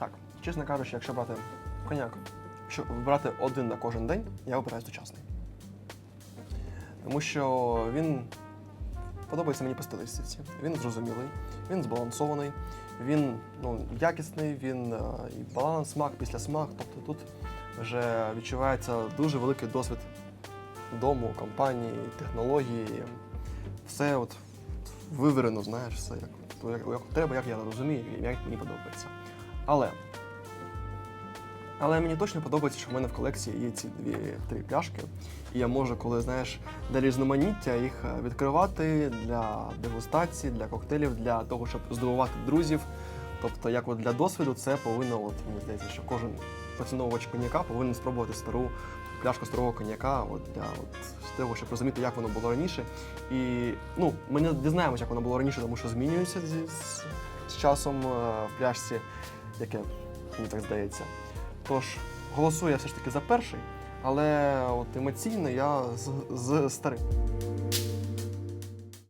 Так, чесно кажучи, якщо брати коньяк, якщо брати один на кожен день, я обираю сучасний. Тому що він подобається мені по стилістиці. Він зрозумілий, він збалансований, він ну, якісний, він е, і баланс, смак після смак. Тобто тут вже відчувається дуже великий досвід дому, компанії, технології. Все от виверено, знаєш, все як, як, як треба, як я розумію, як мені подобається. Але. Але мені точно подобається, що в мене в колекції є ці дві три пляшки. І я можу, коли знаєш, для різноманіття їх е, відкривати для дегустації, для коктейлів, для того, щоб здивувати друзів. Тобто, як от для досвіду, це повинно, от мені здається, що кожен поціновувач коньяка повинен спробувати стару пляшку старого коньяка, от для от, того, щоб розуміти, як воно було раніше. І ну, ми не дізнаємося, як воно було раніше, тому що змінюється зі- з, з часом е, в пляшці, яке мені так здається. Тож голосую я все ж таки за перший, але от емоційно я з, з старим.